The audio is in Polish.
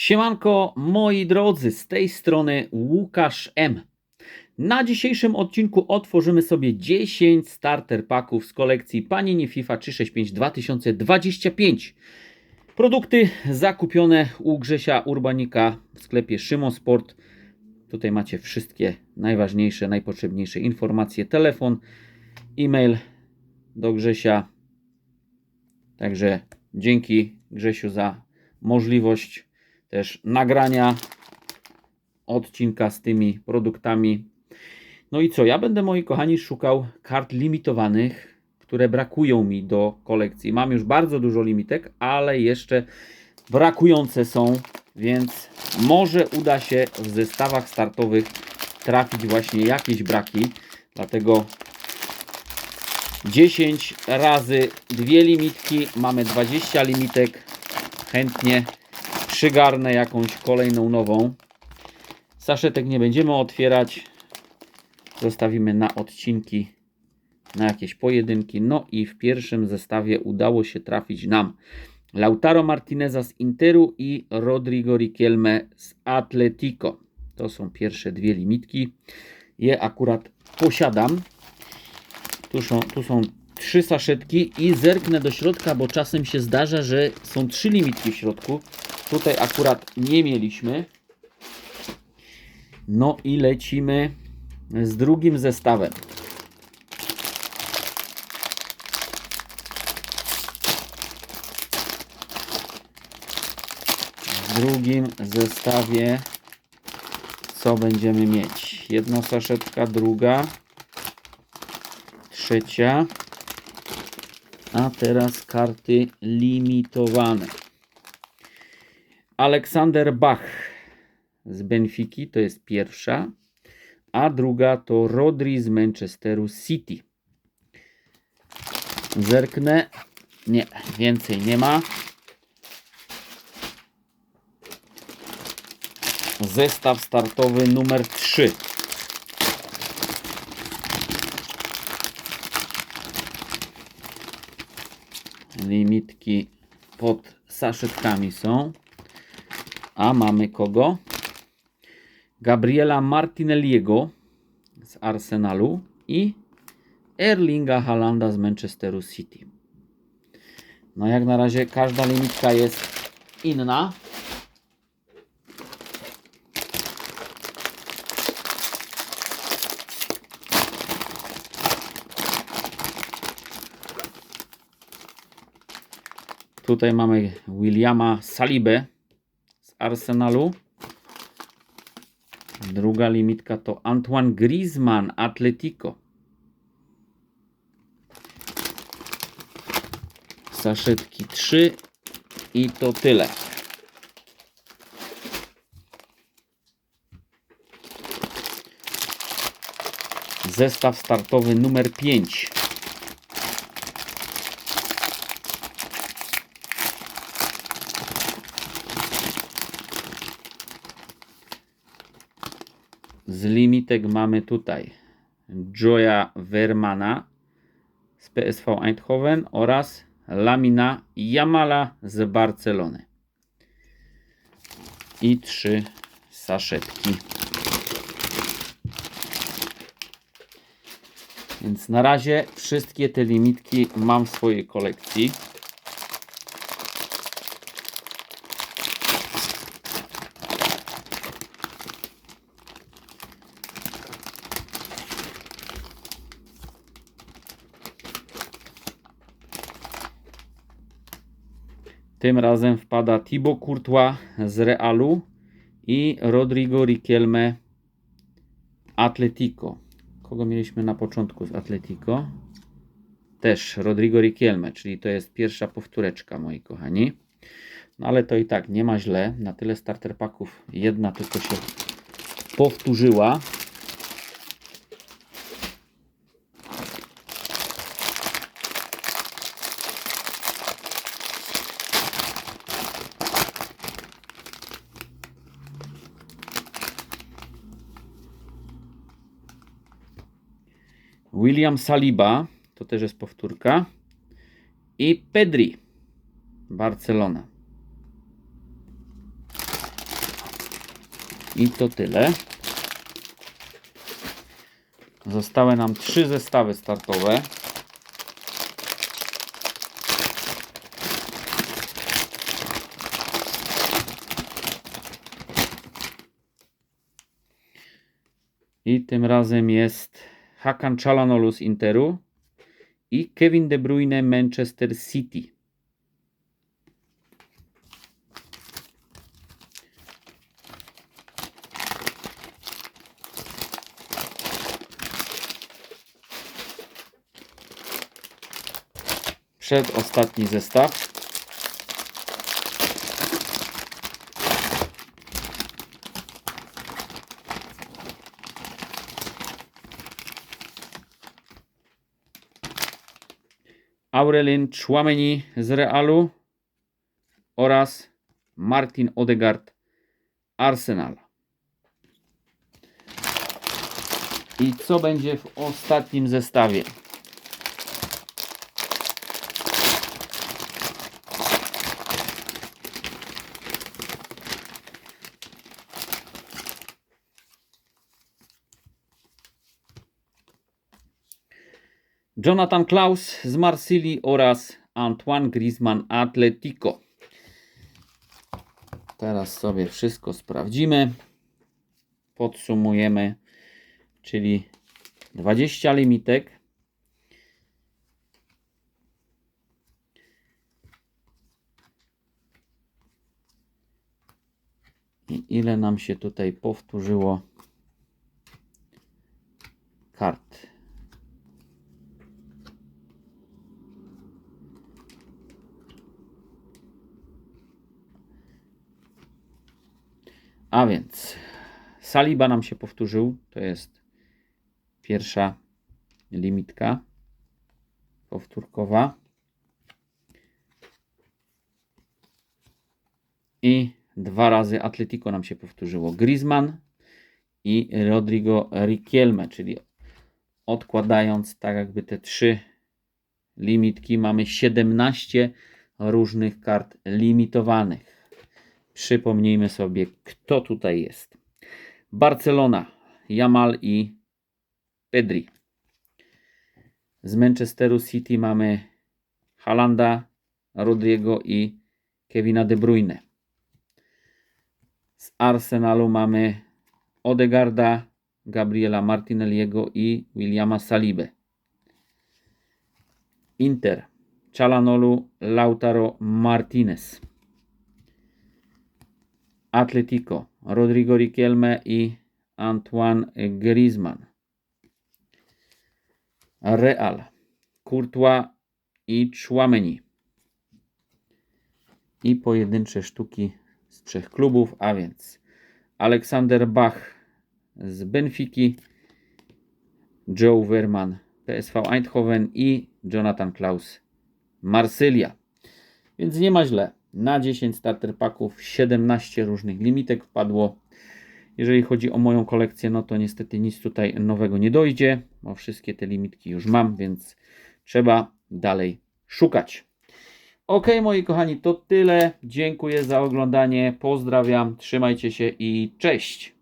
Siemanko, moi drodzy, z tej strony Łukasz M. Na dzisiejszym odcinku otworzymy sobie 10 starter paków z kolekcji Panini FIFA 365 2025. Produkty zakupione u Grzesia Urbanika w sklepie Szymon Sport. Tutaj macie wszystkie najważniejsze, najpotrzebniejsze informacje. Telefon, e-mail do Grzesia. Także dzięki Grzesiu za możliwość też nagrania odcinka z tymi produktami. No i co? Ja będę, moi kochani, szukał kart limitowanych, które brakują mi do kolekcji. Mam już bardzo dużo limitek, ale jeszcze brakujące są, więc może uda się w zestawach startowych trafić właśnie jakieś braki. Dlatego 10 razy dwie limitki, mamy 20 limitek. Chętnie przygarnę jakąś kolejną nową. Saszetek nie będziemy otwierać. Zostawimy na odcinki, na jakieś pojedynki. No i w pierwszym zestawie udało się trafić nam Lautaro Martineza z Interu i Rodrigo Riquelme z Atletico. To są pierwsze dwie limitki. Je akurat posiadam. Tu są, tu są trzy saszetki i zerknę do środka, bo czasem się zdarza, że są trzy limitki w środku. Tutaj akurat nie mieliśmy. No i lecimy z drugim zestawem. W drugim zestawie co będziemy mieć? Jedna saszetka, druga, trzecia. A teraz karty limitowane. Aleksander Bach z Benfiki to jest pierwsza, a druga to Rodri z Manchesteru City. Zerknę. Nie, więcej nie ma. Zestaw startowy numer 3. Limitki pod saszetkami są. A mamy kogo? Gabriela Martinelliego z Arsenalu i Erlinga Halanda z Manchesteru City. No jak na razie każda limitka jest inna. Tutaj mamy Williama Salibę Arsenalu. Druga limitka to Antoine Griezmann, Atletico. Saszetki 3 i to tyle. Zestaw startowy numer 5. Z limitek mamy tutaj Joya Vermana z PSV Eindhoven oraz Lamina Jamala z Barcelony. I trzy saszetki. Więc na razie wszystkie te limitki mam w swojej kolekcji. Tym razem wpada Thibaut Courtois z Realu i Rodrigo Riquelme Atletico. Kogo mieliśmy na początku z Atletico? Też Rodrigo Riquelme, czyli to jest pierwsza powtóreczka, moi kochani. No ale to i tak nie ma źle. Na tyle starter paków jedna tylko się powtórzyła. William Saliba, to też jest powtórka. I Pedri, Barcelona. I to tyle. Zostały nam trzy zestawy startowe. I tym razem jest Hakan Çalhanoğlu z Interu i Kevin De Bruyne Manchester City. Przedostatni zestaw. Aurelien Chouameni z Realu oraz Martin Odegaard Arsenal. I co będzie w ostatnim zestawie? Jonathan Klaus z Marsylii oraz Antoine Griezmann Atletico. Teraz sobie wszystko sprawdzimy. Podsumujemy, czyli 20 limitek. I ile nam się tutaj powtórzyło kart? A więc Saliba nam się powtórzył. To jest pierwsza limitka powtórkowa. I dwa razy Atletico nam się powtórzyło. Griezmann i Rodrigo Riquelme, czyli odkładając tak jakby te trzy limitki mamy 17 różnych kart limitowanych. Przypomnijmy sobie, kto tutaj jest. Barcelona, Jamal i Pedri. Z Manchesteru City mamy Halanda, Rodrigo i Kevina De Bruyne. Z Arsenalu mamy Odegarda, Gabriela Martinelliego i Williama Salibę. Inter, Çalhanoğlu, Lautaro Martinez. Atletico, Rodrigo Riquelme i Antoine Griezmann. Real, Courtois i Chouameni. I pojedyncze sztuki z trzech klubów, a więc Aleksander Bach z Benfiki, Joe Werman PSV Eindhoven i Jonathan Klaus Marsylia. Więc nie ma źle. Na 10 starter paków 17 różnych limitek wpadło. Jeżeli chodzi o moją kolekcję, no to niestety nic tutaj nowego nie dojdzie, bo wszystkie te limitki już mam, więc trzeba dalej szukać. Ok, moi kochani, to tyle. Dziękuję za oglądanie. Pozdrawiam, trzymajcie się i cześć.